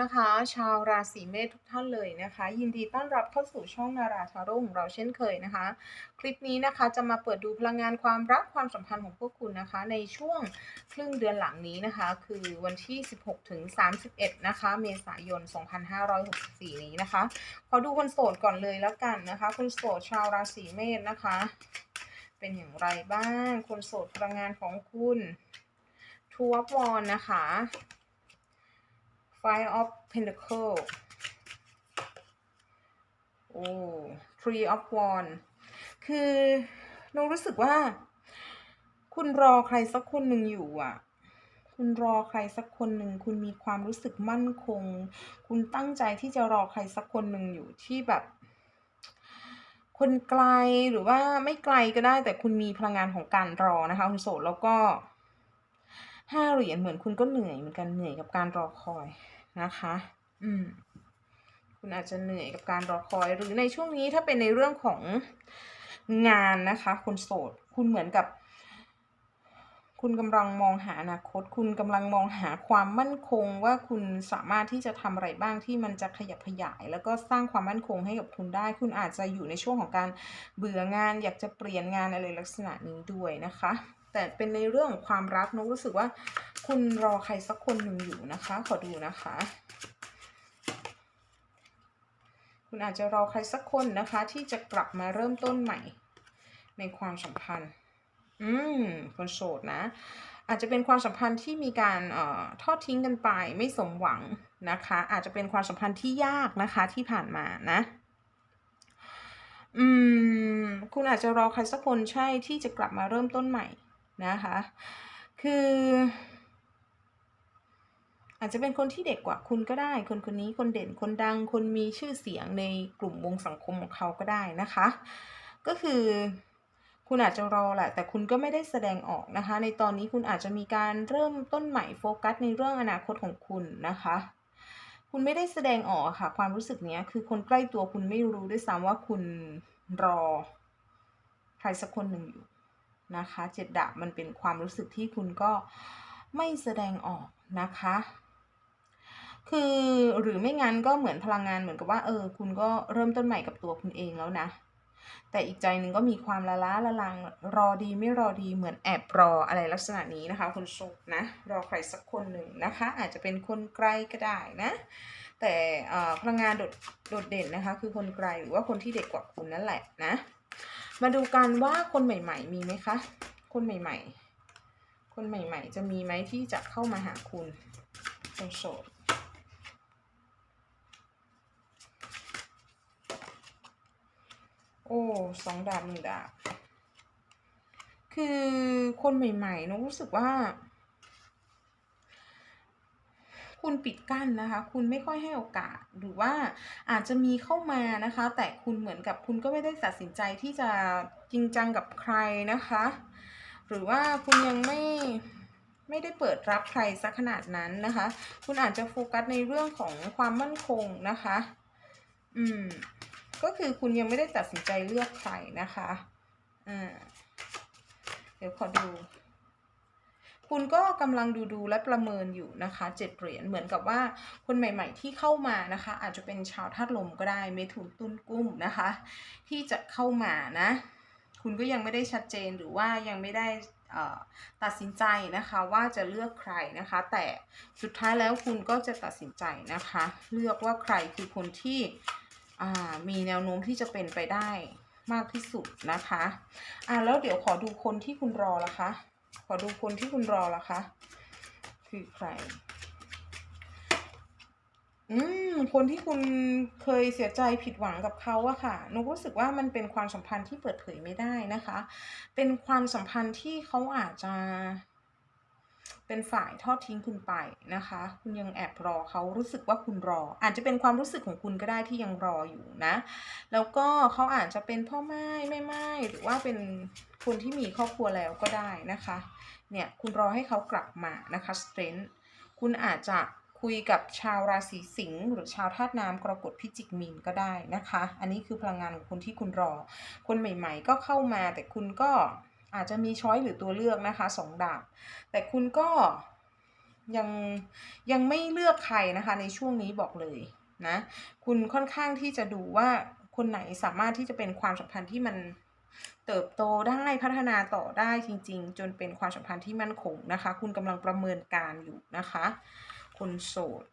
นะคะ ชาวราศีเมษทุกท่านเลยนะคะ ยินดีต้อนรับเข้าสู่ช่องนาราทาโร่ของเราเช่นเคยนะคะ คลิปนี้นะคะจะมาเปิดดูพลังงานความรักความสัมพันธ์ของพวกคุณนะคะ ในช่วงครึ่งเดือนหลังนี้นะคะ คือวันที่ 16 ถึง 31 นะคะ เมษายน 2564 นี้นะคะ ขอดูคนโสดก่อนเลยแล้วกันนะคะคนโสดชาวราศีเมษนะคะ เป็นอย่างไรบ้างคนโสดพลังงานของคุณทูววอนนะคะ Five of Pentacle โอ้ Three of Wands คือน้องรู้สึกว่า คุณรอใครสักคนหนึ่งอยู่อะ คุณรอใครสักคนหนึ่ง คุณมีความรู้สึกมั่นคง คุณตั้งใจที่จะรอใครสักคนหนึ่งอยู่ที่แบบ คนไกลหรือว่าไม่ไกลก็ได้ แต่คุณมีพลังงานของการรอนะคะคุณโสดแล้วก็ห้าเหรียญเหมือนคุณก็เหนื่อยเหมือนกันเหนื่อยกับการรอคอย นะคะ อืม คุณอาจจะเหนื่อยกับการรอคอย หรือในช่วงนี้ถ้าเป็นในเรื่องของงานนะคะคนโสด คุณเหมือนกับ คุณกำลังมองหาอนาคต คุณกำลังมองหาความมั่นคง ว่าคุณสามารถที่จะทำอะไรบ้างที่มันจะขยับขยาย แล้วก็สร้างความมั่นคงให้กับคุณได้ คุณอาจจะอยู่ในช่วงของการเบื่องาน อยากจะเปลี่ยนงานอะไรลักษณะนี้ด้วยนะคะ แต่เป็นในเรื่องของความรักนกรู้สึกว่า คุณรอใครสักคนหนึ่งอยู่นะคะ ขอดูนะคะ คุณอาจจะรอใครสักคนนะคะ ที่จะกลับมาเริ่มต้นใหม่ ในความสัมพันธ์ อืม คนโสดนะ อาจจะเป็นความสัมพันธ์ที่มีการเอ่อทอดทิ้งกันไปไม่สมหวังนะคะ อาจจะเป็นความสัมพันธ์ที่ยากนะคะที่ผ่านมานะอืมคุณอาจจะรอใครสักคนใช่ที่จะกลับมาเริ่มต้นใหม่นะคะ คือ อาจจะเป็นคนที่เด็กกว่าคุณก็ได้ คนคนนี้คนเด่นคนดัง คนมีชื่อเสียงในกลุ่มวงสังคมของเขาก็ได้นะคะ ก็คือคุณอาจจะรอแหละ แต่คุณก็ไม่ได้แสดงออกนะคะ ในตอนนี้คุณอาจจะมีการเริ่มต้นใหม่โฟกัสในเรื่องอนาคตของคุณนะคะ คุณไม่ได้แสดงออกค่ะ ความรู้สึกเนี้ยคือคนใกล้ตัวคุณไม่รู้ด้วยซ้ำว่าคุณรอ ใครสักคนหนึ่งอยู่นะคะ เจ็ดดาบมันเป็นความรู้สึกที่คุณก็ไม่แสดงออกนะคะ คือหรือไม่งั้นก็เหมือนพลังงานเหมือนกับว่า เออ คุณก็เริ่มต้นใหม่กับตัวคุณเองแล้วนะ แต่อีกใจหนึ่งก็มีความละล้าละลังรอดีไม่รอดีเหมือนแอบรออะไรลักษณะนี้นะคะคุณโสดนะ รอใครสักคนหนึ่งนะคะ อาจจะเป็นคนไกลก็ได้นะ แต่พลังงานโดดโดดเด่นนะคะ คือคนไกลหรือว่าคนที่เด็กกว่าคุณนั่นแหละนะ มาดูกันว่าคนใหม่ ๆ มีไหมคะ คนใหม่ ๆ คนใหม่ ๆ จะมีไหมที่จะเข้ามาหาคุณคนโสด โอ้ สองดาบหนึ่งดาบ คือคนใหม่ๆนกรู้สึกว่า คุณปิดกั้นนะคะ คุณไม่ค่อยให้โอกาสหรือว่าอาจจะมีเข้ามานะคะ แต่คุณเหมือนกับคุณก็ไม่ได้ตัดสินใจที่จะจริงจังกับใครนะคะ หรือว่าคุณยังไม่ไม่ได้เปิดรับใครสักขนาดนั้นนะคะ คุณอาจจะโฟกัสในเรื่องของความมั่นคงนะคะ อืม ก็คือคุณยังไม่ได้ตัดสินใจเลือกใครนะคะอ่าเดี๋ยวขอดู คุณก็กำลังดูดูและประเมินอยู่นะคะเจ็ดเหรียญเหมือนกับว่าคนใหม่ ๆ ที่เข้ามานะคะ อาจจะเป็นชาวธาตุลมก็ได้เมถุนตุลกุ้มนะคะ ที่จะเข้ามานะ คุณก็ยังไม่ได้ชัดเจนหรือว่ายังไม่ได้ตัดสินใจนะคะว่าจะเลือกใครนะคะ แต่สุดท้ายแล้วคุณก็จะตัดสินใจนะคะ เลือกว่าใครคือคนที่ มีแนวโน้มที่จะเป็นไปได้มากที่สุดนะคะ อ่าแล้วเดี๋ยวขอดูคนที่คุณรอละคะ ขอดูคนที่คุณรอละคะ คือใคร อืม คนที่คุณเคยเสียใจผิดหวังกับเขาอะค่ะนกรู้สึกว่ามันเป็นความสัมพันธ์ที่เปิดเผยไม่ได้นะคะ เป็นความสัมพันธ์ที่เขาอาจจะ เป็นฝ่ายทอดทิ้งคุณไปนะคะ คุณยังแอบรอเขารู้สึกว่าคุณรอ อาจจะเป็นความรู้สึกของคุณก็ได้ที่ยังรออยู่นะ แล้วก็เขาอาจจะเป็นพ่อไม้แม่ไม้หรือว่าเป็นคนที่มีครอบครัวแล้วก็ได้นะคะ เนี่ยคุณรอให้เขากลับมานะคะสเตรนท์คุณอาจจะคุยกับชาวราศีสิงห์หรือชาวธาตุน้ำกรกฎพิจิกมีนก็ได้นะคะ อันนี้คือพลังงานของคุณที่คุณรอ คนใหม่ ๆ ก็เข้ามาแต่คุณก็ อาจจะมีช้อยหรือตัวเลือกนะคะสองดาบ แต่คุณก็ยังยังไม่เลือกใครนะคะในช่วงนี้บอกเลยนะคุณค่อนข้างที่จะดูว่าคนไหนสามารถที่จะเป็นความสัมพันธ์ที่มันเติบโตได้พัฒนาต่อได้จริง ๆ จนเป็นความสัมพันธ์ที่มั่นคงนะคะ คุณกำลังประเมินการอยู่นะคะ คนโสด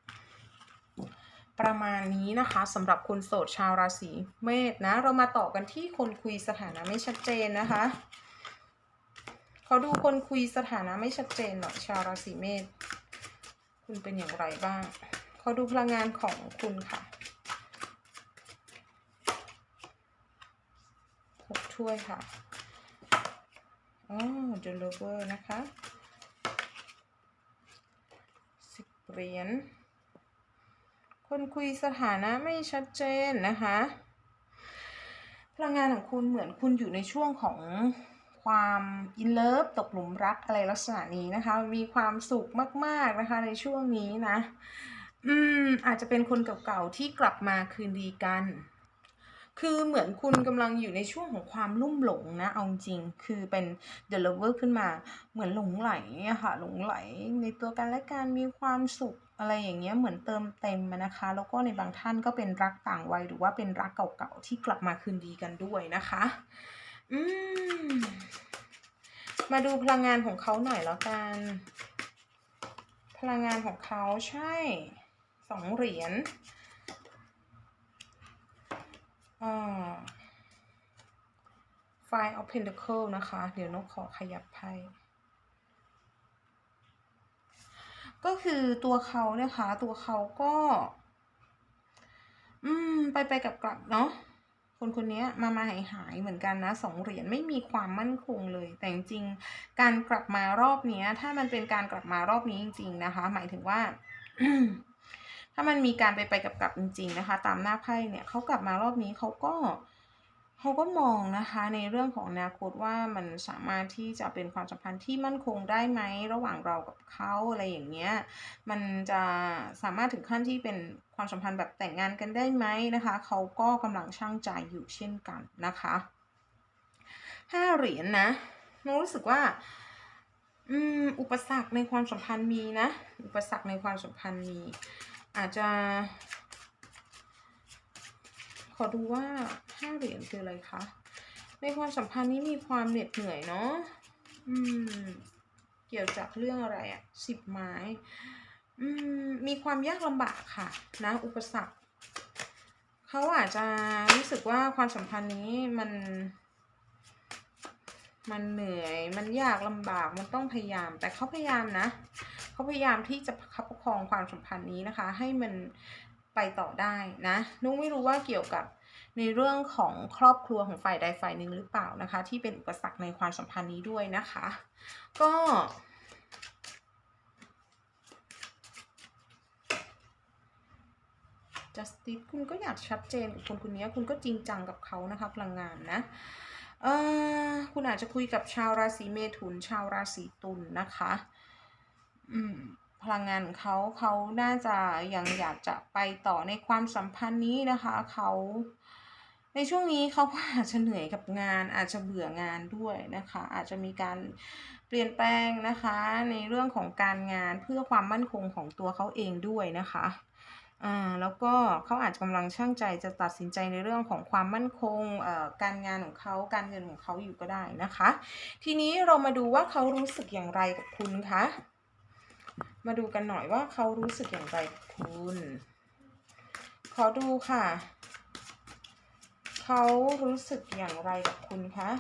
ประมาณนี้นะคะสำหรับคนโสดชาวราศีเมษนะ เรามาต่อกันที่คนคุยสถานะไม่ชัดเจนนะคะ ขอดูคนคุยสถานะไม่ชัดเจนหน่อชาวราศีเมษคุณเป็นอย่างไรบ้าง เขอดูพลังงานของคุณค่ะหกถ้วยค่ะอ๋อ The Lover นะคะสิบเหรียญคนคุยสถานะไม่ชัดเจนนะคะ พลังงานของคุณเหมือนคุณอยู่ในช่วงของ ความอินเลิฟตกหลุมรักอะไรลักษณะนี้นะคะ มีความสุขมาก ๆ นะคะในช่วงนี้นะ อืม อาจจะเป็นคนเก่าๆที่กลับมาคืนดีกัน คือเหมือนคุณกำลังอยู่ในช่วงของความลุ่มหลงนะ เอาจริง คือเป็น The Lover ขึ้นมา เหมือนหลงไหลอะค่ะ หลงไหลในตัวกันและกัน มีความสุขอะไรอย่างเงี้ย เหมือนเติมเต็มนะคะ แล้วก็ในบางท่านก็เป็นรักต่างวัย หรือว่าเป็นรักเก่าๆที่กลับมาคืนดีกันด้วยนะคะ อืม มาดูพลังงานของเขาหน่อยแล้วกัน พลังงานของเขาใช่สองเหรียญอ่า Five of Pentacle นะคะ เดี๋ยวนกขอขยับไพ่ก็คือตัวเขานะคะตัวเขาก็ อืม ไปไปกลับกลับเนาะ คนคนนี้มามาหายหายเหมือนกันนะสองเหรียญไม่มีความมั่นคงเลย แต่จริงๆการกลับมารอบนี้ถ้ามันเป็นการกลับมารอบนี้จริง ๆนะคะ หมายถึงว่าถ้ามันมีการไปไปกับกลับจริง ๆ นะคะ ตามหน้าไพ่เนี่ยเขากลับมารอบนี้เขาก็ เขาก็มองนะคะในเรื่องของอนาคตว่ามันสามารถที่จะเป็นความสัมพันธ์ที่มั่นคงได้ไหมระหว่างเรากับเขาอะไรอย่างเงี้ยมันจะสามารถถึงขั้นที่เป็นความสัมพันธ์แบบแต่งงานกันได้ไหมนะคะเขาก็กำลังช่างใจอยู่เช่นกันนะคะห้าเหรียญนนะน้รู้สึกว่าอืมอุปสรรคในความสัมพันธ์มีนะ อุปสรรคในความสัมพันธ์มี อาจจะ ขอดูว่าห้าเหรียญคืออะไรคะ ในความสัมพันธ์นี้มีความเหน็ดเหนื่อยเนาะ อืม เกี่ยวจากเรื่องอะไรอะสิบไม้ อืม มีความยากลำบากค่ะ นะ อุปสรรค เขาอาจจะรู้สึกว่าความสัมพันธ์นี้มัน มันเหนื่อย มันยากลำบาก มันต้องพยายาม แต่เขาพยายามนะ เขาพยายามที่จะคับประคองความสัมพันธ์นี้นะคะ ให้มัน ไปต่อได้นะนุ้งไม่รู้ว่าเกี่ยวกับในเรื่องของครอบครัวของฝ่ายใดฝ่ายหนึ่งหรือเปล่านะคะ ที่เป็นอุปสรรคในความสัมพันธ์นี้ด้วยนะคะ ก็ justice คุณก็อยากชัดเจนกับคนคนนี้คุณก็จริงจังกับเขานะคะพลังงานนะเออคุณอาจจะคุยกับชาวราศีเมถุนชาวราศีตุลนนะคะ อืม พลังงานของเขาเขาน่าจะยังอยากจะไปต่อในความสัมพันธ์นี้นะคะเขาในช่วงนี้เขาอาจจะเหนื่อยกับงาน อาจจะเบื่องานด้วยนะคะ อาจจะมีการเปลี่ยนแปลงนะคะ ในเรื่องของการงานเพื่อความมั่นคงของตัวเขาเองด้วยนะคะอ่าแล้วก็เขาอาจจะกำลังช่างใจจะตัดสินใจในเรื่องของความมั่นคงเอ่อการงานของเขาการเงินของเขาอยู่ก็ได้นะคะ ทีนี้เรามาดูว่าเขารู้สึกอย่างไรกับคุณคะ มาดูกันหน่อยว่าเขารู้สึกอย่างไรกับคุณ ขอดูค่ะ เขารู้สึกอย่างไรกับคุณคะ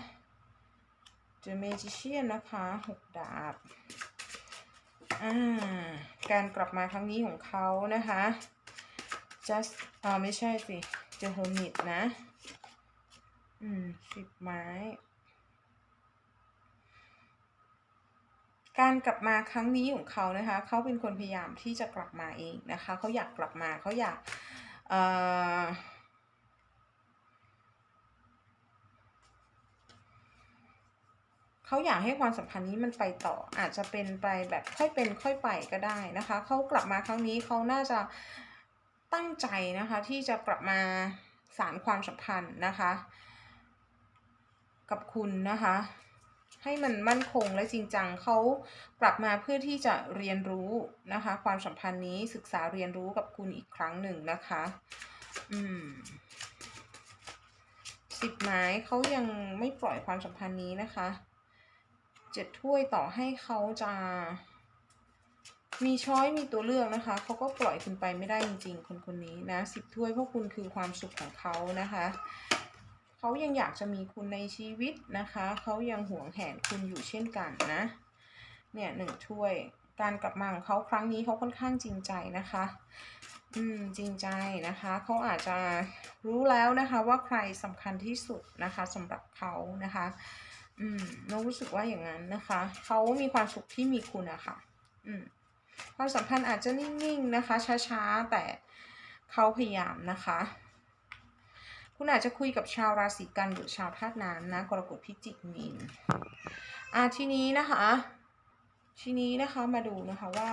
The Magician นะคะหกดาบอ่าการกลับมาครั้งนี้ของเขานะคะ just อ่าไม่ใช่สิ The Hermit นะ อืมสิบไม้ การกลับมาครั้งนี้ของเขานะคะ เขาเป็นคนพยายามที่จะกลับมาเองนะคะ เขาอยากกลับมาเขาอยากเอ่อเขาอยากให้ความสัมพันธ์นี้มันไปต่ออาจจะเป็นไปแบบค่อยเป็นค่อยไปก็ได้นะคะ เขากลับมาครั้งนี้เขาน่าจะตั้งใจนะคะที่จะกลับมาสารความสัมพันธ์นะคะ กับคุณนะคะ ให้มันมั่นคงและจริงจังเขากลับมาเพื่อที่จะเรียนรู้นะคะ ความสัมพันธ์นี้ศึกษาเรียนรู้กับคุณอีกครั้งหนึ่งนะคะ อืมสิบไม้เขายังไม่ปล่อยความสัมพันธ์นี้นะคะเจ็ดถ้วยต่อให้เขาจะมีช้อยมีตัวเลือกนะคะ เขาก็ปล่อยคุณไปไม่ได้จริงๆ คนคนนี้นะสิบถ้วยเพราะคุณคือความสุขของเขานะคะ เขายังอยากจะมีคุณในชีวิตนะคะ เขายังหวงแหนคุณอยู่เช่นกันนะ เนี่ยหนึ่งถ้วย การกลับมาของเขาครั้งนี้เขาค่อนข้างจริงใจนะคะ อืมจริงใจนะคะ เขาอาจจะรู้แล้วนะคะว่าใครสำคัญที่สุดนะคะสำหรับเขานะคะ อืมน้อรู้สึกว่าอย่างนั้นนะคะ เขามีความสุขที่มีคุณอะค่ะอืมความสัมพันธ์อาจจะนิ่งๆนะคะ ช้าๆ แต่เขาพยายามนะคะ คุณอาจจะคุยกับชาวราศีกันหรือชาวธาตุน้ำนะกรกฎพิจิกมีนอ่าทีนี้นะคะ ทีนี้นะคะมาดูนะคะว่า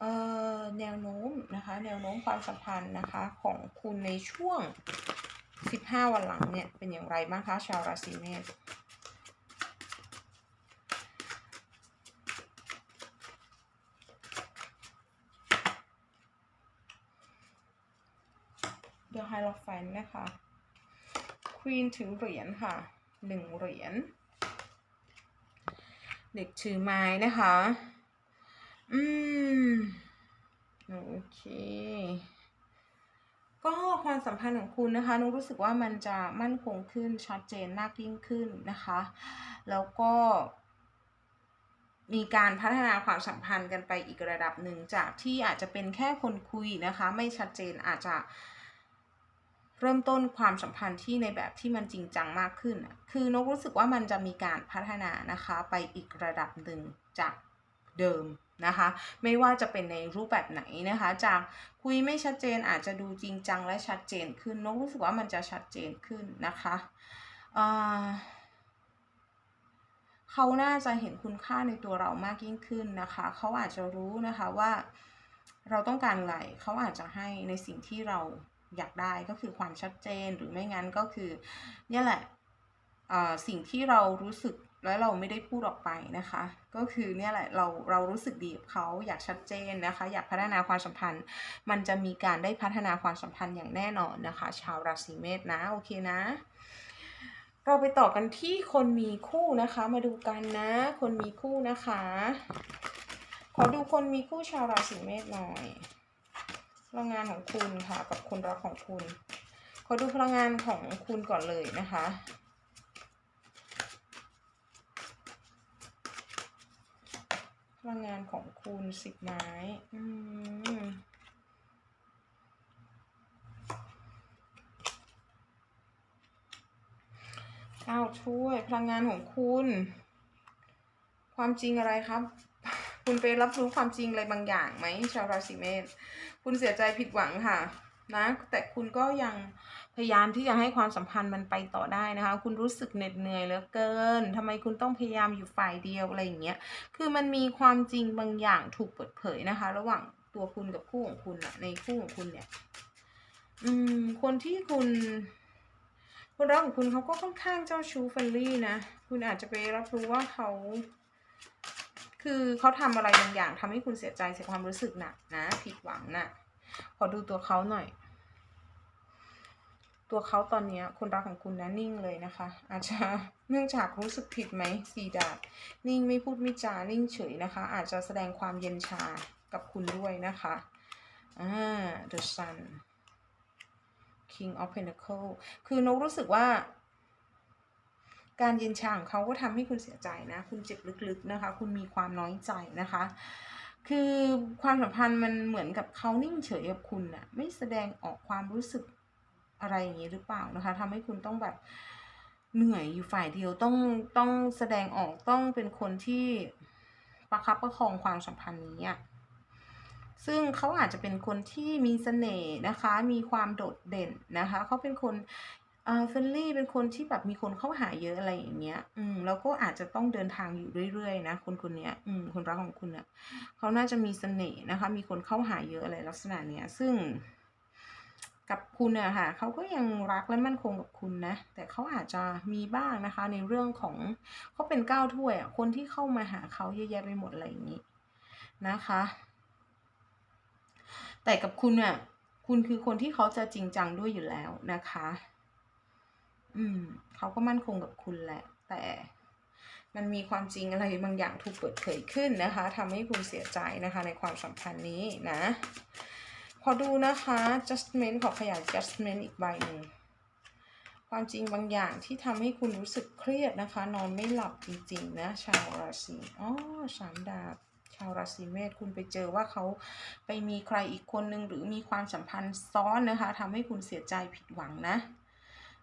เอ่อแนวโน้มนะคะแนวโน้มความสัมพันธ์นะคะของคุณในช่วง 15 วันหลังเนี่ยเป็นอย่างไรบ้างคะชาวราศีเมษ The Hierophant นะคะ Queen ถือเหรียญค่ะหนึ่งเหรียญเด็กถือไม้นะคะ อืม โอเค ก็ความสัมพันธ์ของคุณนะคะนุกรู้สึกว่ามันจะมั่นคงขึ้นชัดเจนมากยิ่งขึ้นนะคะ แล้วก็มีการพัฒนาความสัมพันธ์กันไปอีกระดับหนึ่งจากที่อาจจะเป็นแค่คนคุยนะคะ ไม่ชัดเจนอาจจะ เริ่มต้นความสัมพันธ์ที่ในแบบที่มันจริงจังมากขึ้น คือนกรู้สึกว่ามันจะมีการพัฒนานะคะไปอีกระดับหนึ่งจากเดิมนะคะ ไม่ว่าจะเป็นในรูปแบบไหนนะคะ จากคุยไม่ชัดเจนอาจจะดูจริงจังและชัดเจนขึ้น นกรู้สึกว่ามันจะชัดเจนขึ้นนะคะเขาน่าจะเห็นคุณค่าในตัวเรามากยิ่งขึ้นนะคะ เขาอาจจะรู้นะคะว่าเราต้องการอะไร เขาอาจจะให้ในสิ่งที่เรา อยากได้ก็คือความชัดเจนหรือไม่งั้นก็คือเนี่ยแหละสิ่งที่เรารู้สึกแล้วเราไม่ได้พูดออกไปนะคะ ก็คือเนี่ยแหละเราเรารู้สึกดีกับเขาอยากชัดเจนนะคะ อยากพัฒนาความสัมพันธ์ มันจะมีการได้พัฒนาความสัมพันธ์อย่างแน่นอนนะคะ ชาวราศีเมษนะโอเคนะ เราไปต่อกันที่คนมีคู่นะคะ มาดูกันนะ คนมีคู่นะคะ ขอดูคนมีคู่ชาวราศีเมษหน่อย พลังงานของคุณค่ะกับคนรักของคุณขอดูพลังงานของคุณก่อนเลยนะคะพลังงานของคุณสิบไม้อืมเก้าถ้วยพลังงานของคุณ ความจริงอะไรครับ คุณไปรับรู้ความจริงอะไรบางอย่างไหมชาวราศีเมษคุณเสียใจผิดหวังค่ะนะแต่คุณก็ยังพยายามที่จะให้ความสัมพันธ์มันไปต่อได้นะคะ คุณรู้สึกเหน็ดเหนื่อยเหลือเกินทำไมคุณต้องพยายามอยู่ฝ่ายเดียวอะไรอย่างเงี้ยคือมันมีความจริงบางอย่างถูกเปิดเผยนะคะ ระหว่างตัวคุณกับคู่ของคุณอะในคู่ของคุณเนี่ย อืม คนที่คุณคนรักของคุณเขาก็ค่อนข้างเจ้าชู้เฟรนลี่นะ คุณอาจจะไปรับรู้ว่าเขา คือเขาทำอะไรบางอย่างทำให้คุณเสียใจเสียความรู้สึกหนักนะ ผิดหวังนะขอดูตัวเขาหน่อย ตัวเขาตอนนี้คนรักของคุณนะนิ่งเลยนะคะ อาจจะเนื่องจากรู้สึกผิดไหมสีดาบนิ่งไม่พูดไม่จานิ่งเฉยนะคะ อาจจะแสดงความเย็นชากับคุณด้วยนะคะอ่า the sun king of pentacle คือนกรู้สึกว่า การเย็นชาของเขาก็ทำให้คุณเสียใจนะ คุณเจ็บลึกๆนะคะ คุณมีความน้อยใจนะคะ คือความสัมพันธ์มันเหมือนกับเขานิ่งเฉยกับคุณน่ะไม่แสดงออกความรู้สึกอะไรอย่างนี้หรือเปล่านะคะทำให้คุณต้องแบบเหนื่อยอยู่ฝ่ายเดียวต้องต้องแสดงออกต้องเป็นคนที่ประคับประคองความสัมพันธ์นี้อะซึ่งเขาอาจจะเป็นคนที่มีเสน่ห์นะคะ มีความโดดเด่นนะคะ เขาเป็นคน เฟรนลี่เป็นคนที่แบบมีคนเข้าหาเยอะ อะไรอย่างเงี้ย อืม แล้วก็อาจจะต้องเดินทางอยู่เรื่อย ๆ นะ คนคนเนี้ย อืม คนรักของคุณเนี่ยเขาน่าจะมีเสน่ห์นะคะ มีคนเข้าหาเยอะ อะไรลักษณะเนี้ย ซึ่ง กับคุณอะค่ะ เขาก็ยังรักและมั่นคงกับคุณนะ แต่เขาอาจจะมีบ้างนะคะ ในเรื่องของ เขาเป็นก้าวถ้วยอะ คนที่เข้ามาหาเขาเยอะแยะไปหมด อะไรอย่างนี้ นะคะ แต่กับคุณอะคุณคือคนที่เขาจะจริงจังด้วยอยู่แล้วนะคะ อืม เขาก็มั่นคงกับคุณแหละ แต่มันมีความจริงอะไรบางอย่างถูกเปิดเผยขึ้นนะคะทำให้คุณเสียใจนะคะในความสัมพันธ์นี้นะขอดูนะคะ judgment ขอขยาย judgment อีกใบหนึ่งความจริงบางอย่างที่ทำให้คุณรู้สึกเครียดนะคะ นอนไม่หลับจริงๆนะ ชาวราศีอ๋อสามดาบชาวราศีเมษคุณไปเจอว่าเขาไปมีใครอีกคนนึงหรือมีความสัมพันธ์ซ้อนนะคะทำให้คุณเสียใจผิดหวังนะ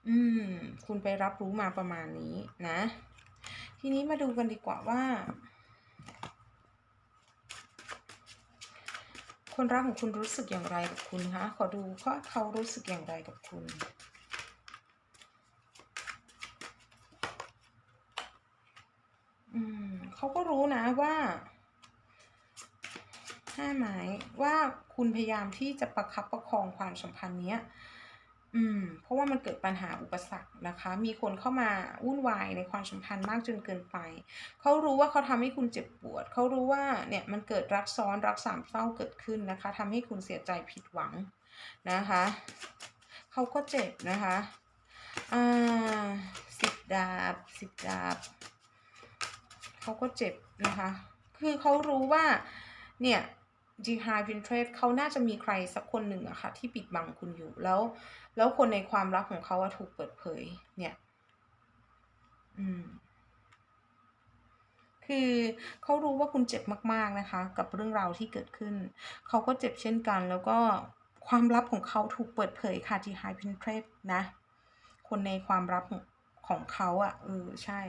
อืม คุณไปรับรู้มาประมาณนี้นะ ทีนี้มาดูกันดีกว่าว่า คนรักของคุณรู้สึกอย่างไรกับคุณคะ ขอดูว่าเขารู้สึกอย่างไรกับคุณอืมเขาก็รู้นะว่าห้าไม้ว่าคุณพยายามที่จะประคับประคองความสัมพันธ์เนี้ย อืม เพราะว่ามันเกิดปัญหาอุปสรรคนะคะ มีคนเข้ามาวุ่นวายในความสัมพันธ์มากจนเกินไป เขารู้ว่าเขาทำให้คุณเจ็บปวด เขารู้ว่าเนี่ยมันเกิดรักซ้อนรักสามเศร้าเกิดขึ้นนะคะทำให้คุณเสียใจผิดหวังนะคะ เขาก็เจ็บนะคะ อ่าสิบดาบสิบดาบ เขาก็เจ็บนะคะ คือเขารู้ว่าเนี่ย g high Pinterest เขาน่าจะมีใครสักคนหนึ่งอะค่ะที่ปิดบังคุณอยู่แล้ว แล้วคนในความรักของเขาถูกเปิดเผย เนี่ย อืม คือเขารู้ว่าคุณเจ็บมาก ๆนะคะ กับเรื่องราวที่เกิดขึ้น เขาก็เจ็บเช่นกัน แล้วก็ความลับของเขาถูกเปิดเผยค่ะ g high Pinterest นะ คนในความลับของเขาอะเออใช่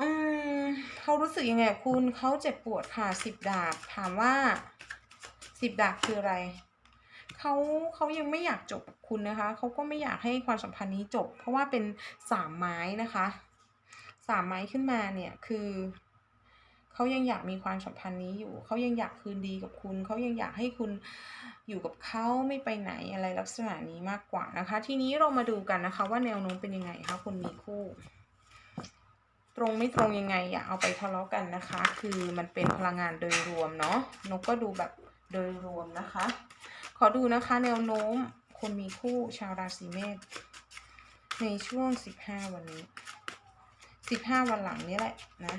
อืมเขารู้สึกยังไงคุณเขาเจ็บปวดค่ะสิบดาบถามว่าสิบดาบคืออะไร เขาเขายังไม่อยากจบกับคุณนะคะ เขาก็ไม่อยากให้ความสัมพันธ์นี้จบ เพราะว่าเป็นสามไม้นะคะสามไม้ขึ้นมาเนี่ยคือเขายังอยากมีความสัมพันธ์นี้อยู่ เขายังอยากคืนดีกับคุณ เขายังอยากให้คุณอยู่กับเขาไม่ไปไหนอะไรลักษณะนี้มากกว่านะคะ ทีนี้เรามาดูกันนะคะ ว่าแนวโน้มเป็นยังไงคะคนมีคู่ ตรงไม่ตรงยังไงอย่าเอาไปทะเลาะกันนะคะ คือมันเป็นพลังงานโดยรวมเนาะนกก็ดูแบบโดยรวมนะคะ ขอดูนะคะแนวโน้มคนมีคู่ชาวราศีเมษในช่วงสิบห้าวันนี้สิบห้าวันหลังนี้แหละนะ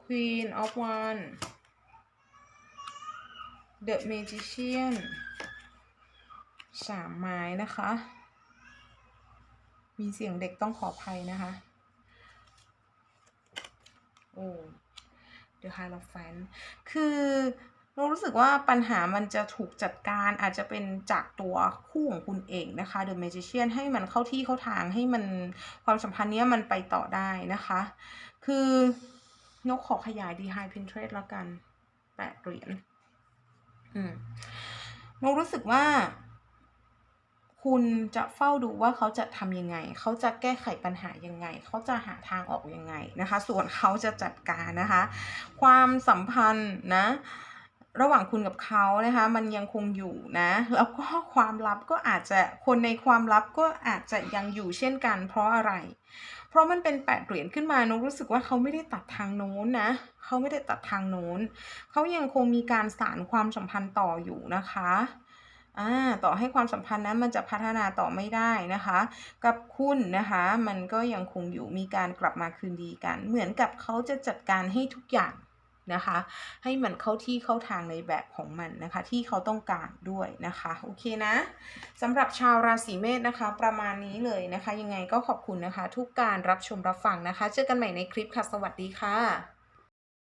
Queen of One The Magician สามไม้นะคะ มีเสียงเด็กต้องขออภัยนะคะ โอ้ The Hierophant คือ เรารู้สึกว่าปัญหามันจะถูกจัดการอาจจะเป็นจากตัวคู่ของคุณเองนะคะ The Magician ให้มันเข้าที่เข้าทางให้มันความสัมพันธ์เนี้ยมันไปต่อได้นะคะ คือนกขอขยาย D High Pinterest แล้วกันแปดเหรียญอืมนกรู้สึกว่า คุณจะเฝ้าดูว่าเขาจะทำยังไง เขาจะแก้ไขปัญหายังไง เขาจะหาทางออกยังไงนะคะ ส่วนเขาจะจัดการนะคะ ความสัมพันธ์นะ ระหว่างคุณกับเขานะคะ มันยังคงอยู่นะ แล้วก็ความลับก็อาจจะคนในความลับก็อาจจะยังอยู่เช่นกัน เพราะอะไร เพราะมันเป็นแปดเหรียญขึ้นมานกรู้สึกว่าเขาไม่ได้ตัดทางโน้นนะเขาไม่ได้ตัดทางโน้นเขายังคงมีการสานความสัมพันธ์ต่ออยู่นะคะอ่าต่อให้ความสัมพันธ์นั้นมันจะพัฒนาต่อไม่ได้นะคะ กับคุณนะคะ มันก็ยังคงอยู่มีการกลับมาคืนดีกัน เหมือนกับเขาจะจัดการให้ทุกอย่าง นะคะ ให้มันเข้าที่เข้าทางในแบบของมันนะคะ ที่เขาต้องการด้วยนะคะโอเคนะสำหรับชาวราศีเมษนะคะ ประมาณนี้เลยนะคะ ยังไงก็ขอบคุณนะคะ ทุกการรับชมรับฟังนะคะ เจอกันใหม่ในคลิปค่ะ สวัสดีค่ะ